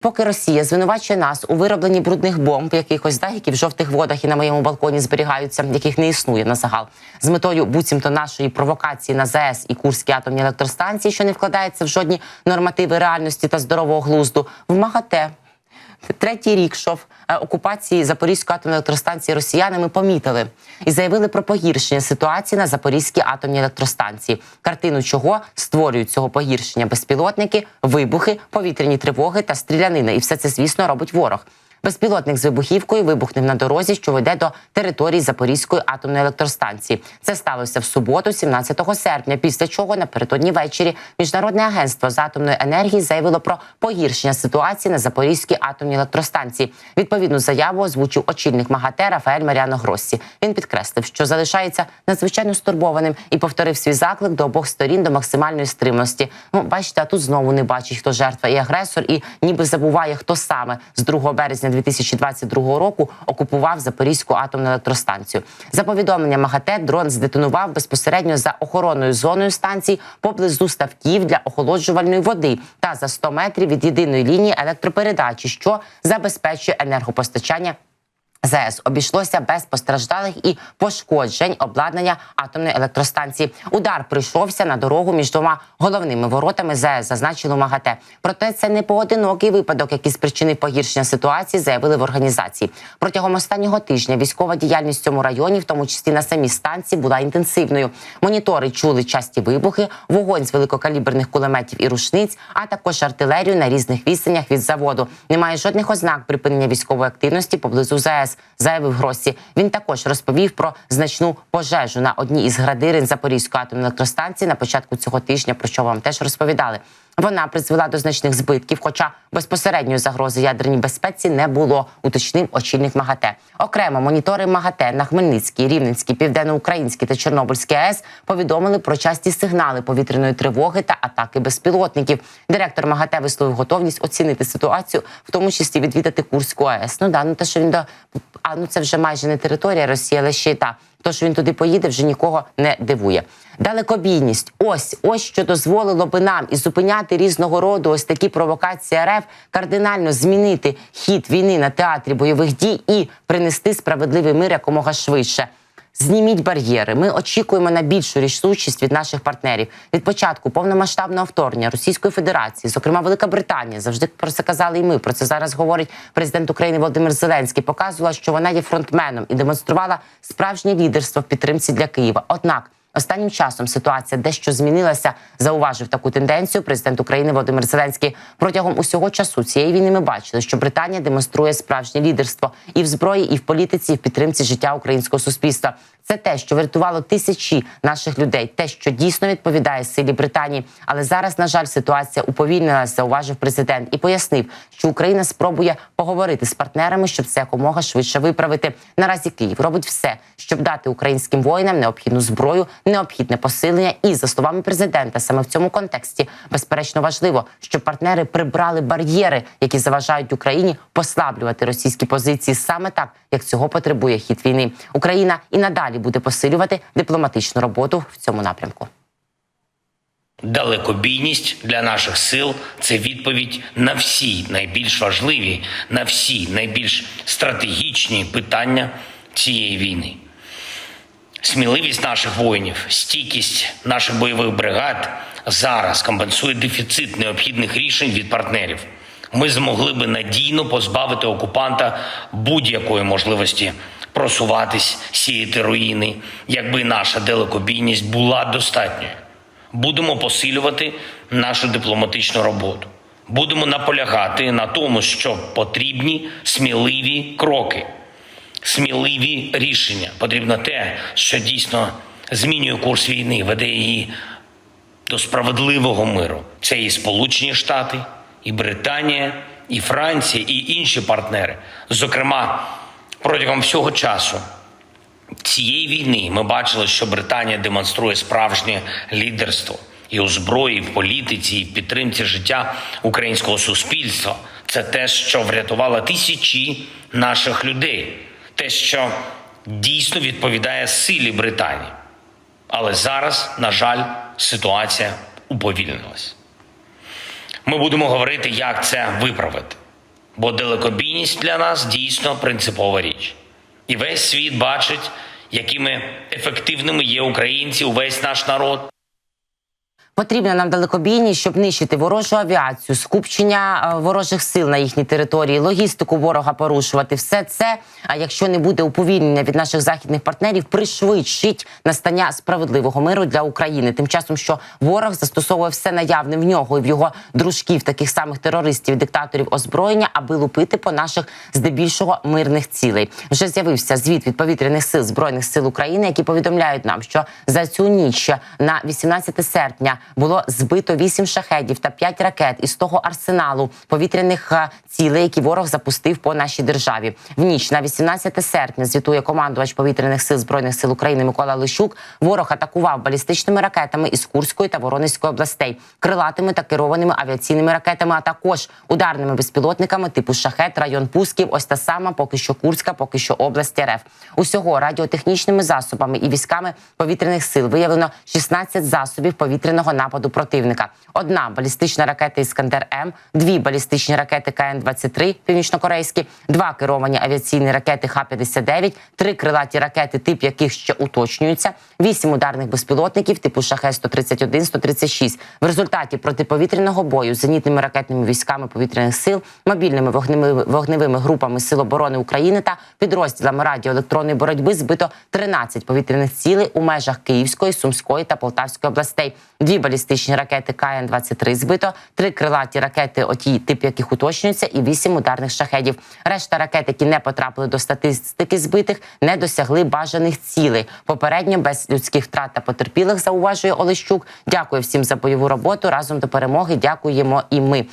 Поки Росія звинувачує нас у виробленні брудних бомб, якихось да, які в жовтих водах і на моєму балконі зберігаються, яких не існує на загал, з метою буцімто нашої провокації на ЗАЕС і Курські атомні електростанції, що не вкладається в жодні нормативи реальності та здорового глузду, в МАГАТЕ. Третій рік шов е, окупації Запорізької атомної електростанції росіянами помітили і заявили про погіршення ситуації на Запорізькій атомній електростанції. Картину чого створюють цього погіршення безпілотники, вибухи, повітряні тривоги та стрілянина. І все це, звісно, робить ворог. Безпілотник з вибухівкою вибухнув на дорозі, що веде до території Запорізької атомної електростанції. Це сталося в суботу, 17 серпня. Після чого напередодні ввечері міжнародне агентство з атомної енергії заявило про погіршення ситуації на Запорізькій атомній електростанції. Відповідну заяву озвучив очільник МАГАТЕ Рафаель Маріано Гроссі. Він підкреслив, що залишається надзвичайно стурбованим і повторив свій заклик до обох сторін до максимальної стриманості. Ну, бачите, а тут знову не бачить, хто жертва і агресор, і ніби забуває, хто саме з 2 березня 2022 року окупував Запорізьку атомну електростанцію. За повідомленням МАГАТЕ, дрон здетонував безпосередньо за охоронною зоною станції поблизу ставків для охолоджувальної води та за 100 метрів від єдиної лінії електропередачі, що забезпечує енергопостачання. ЗАЕС обійшлося без постраждалих і пошкоджень обладнання атомної електростанції. Удар прийшовся на дорогу між двома головними воротами ЗАЕС, зазначили в МАГАТЕ. Проте це не поодинокий випадок, який спричинив погіршення ситуації, заявили в організації. Протягом останнього тижня військова діяльність в цьому районі, в тому числі на самій станції, була інтенсивною. Монітори чули часті вибухи, вогонь з великокаліберних кулеметів і рушниць, а також артилерію на різних відстанях від заводу. Немає жодних ознак припинення військової активності поблизу ЗАЕС заявив Гросі. Він також розповів про значну пожежу на одній із градирин Запорізької атомної електростанції на початку цього тижня, про що вам теж розповідали. Вона призвела до значних збитків, хоча безпосередньої загрози ядерній безпеці не було, уточнив очільник МАГАТЕ. Окремо монітори МАГАТЕ на Хмельницькій, Рівненській, Південноукраїнській та Чорнобильській АЕС повідомили про часті сигнали повітряної тривоги та атаки безпілотників. Директор МАГАТЕ висловив готовність оцінити ситуацію, в тому числі відвідати Курську АЕС. Ну да, ну те, що він до а ну це вже майже не територія Росії, але ще та. То, що він туди поїде, вже нікого не дивує. Далекобійність, ось ось що дозволило би нам і зупиняти різного роду ось такі провокації РФ, кардинально змінити хід війни на театрі бойових дій і принести справедливий мир якомога швидше. Зніміть бар'єри. Ми очікуємо на більшу рішучість від наших партнерів. Від початку повномасштабного вторгнення Російської Федерації, зокрема Велика Британія, завжди про це казали і ми. Про це зараз говорить президент України Володимир Зеленський. Показувала, що вона є фронтменом і демонструвала справжнє лідерство в підтримці для Києва. Однак. Останнім часом ситуація дещо змінилася. Зауважив таку тенденцію президент України Володимир Зеленський. Протягом усього часу цієї війни ми бачили, що Британія демонструє справжнє лідерство і в зброї, і в політиці, і в підтримці життя українського суспільства. Це те, що врятувало тисячі наших людей, те, що дійсно відповідає силі Британії. Але зараз, на жаль, ситуація уповільнилася, зауважив президент і пояснив, що Україна спробує поговорити з партнерами, щоб це якомога швидше виправити. Наразі Київ робить все, щоб дати українським воїнам необхідну зброю, необхідне посилення. І за словами президента, саме в цьому контексті безперечно важливо, щоб партнери прибрали бар'єри, які заважають Україні послаблювати російські позиції саме так, як цього потребує хід війни. Україна і надалі буде посилювати дипломатичну роботу в цьому напрямку. Далекобійність для наших сил це відповідь на всі найбільш важливі, на всі найбільш стратегічні питання цієї війни. Сміливість наших воїнів, стійкість наших бойових бригад зараз компенсує дефіцит необхідних рішень від партнерів. Ми змогли би надійно позбавити окупанта будь-якої можливості просуватись, сіяти руїни, якби наша далекобійність була достатньою. Будемо посилювати нашу дипломатичну роботу. Будемо наполягати на тому, що потрібні сміливі кроки, сміливі рішення. Потрібно те, що дійсно змінює курс війни, веде її до справедливого миру. Це і Сполучені Штати, і Британія, і Франція, і інші партнери. Зокрема, протягом всього часу цієї війни ми бачили, що Британія демонструє справжнє лідерство і у зброї, і в політиці, і в підтримці життя українського суспільства. Це те, що врятувало тисячі наших людей, те, що дійсно відповідає силі Британії. Але зараз, на жаль, ситуація уповільнилась. Ми будемо говорити, як це виправити. Бо далекобійність для нас дійсно принципова річ. І весь світ бачить, якими ефективними є українці, увесь наш народ. Потрібна нам далекобійність, щоб нищити ворожу авіацію, скупчення е, ворожих сил на їхній території, логістику ворога порушувати. Все це, а якщо не буде уповільнення від наших західних партнерів, пришвидшить настання справедливого миру для України. Тим часом, що ворог застосовує все наявне в нього і в його дружків, таких самих терористів, диктаторів озброєння, аби лупити по наших здебільшого мирних цілей. Вже з'явився звіт від повітряних сил збройних сил України, які повідомляють нам, що за цю ніч на 18 серпня було збито 8 шахедів та 5 ракет із того арсеналу повітряних е, цілей, які ворог запустив по нашій державі. В ніч на 18 серпня звітує командувач повітряних сил збройних сил України Микола Лищук. Ворог атакував балістичними ракетами із Курської та Воронезької областей, крилатими та керованими авіаційними ракетами, а також ударними безпілотниками типу шахет, район Пусків. Ось та сама, поки що Курська, поки що область РФ. Усього радіотехнічними засобами і військами повітряних сил виявлено 16 засобів повітряного нападу противника. Одна балістична ракета Іскандер М, дві балістичні ракети КН-23 північнокорейські, два керовані авіаційні ракети Х-59, три крилаті ракети, тип яких ще уточнюються, вісім ударних безпілотників типу Шахет 131 136 В результаті протиповітряного бою зенітними ракетними військами повітряних сил, мобільними вогневими, вогневими групами Сил оборони України та підрозділами радіоелектронної боротьби збито 13 повітряних цілей у межах Київської, Сумської та Полтавської областей. Дві балістичні ракети КН-23 збито, три крилаті ракети, оті тип яких уточнюються, і вісім ударних шахедів. Решта ракет, які не потрапили до статистики збитих, не досягли бажаних цілей. Попередньо без людських втрат та потерпілих, зауважує Олещук. Дякую всім за бойову роботу. Разом до перемоги. Дякуємо і ми.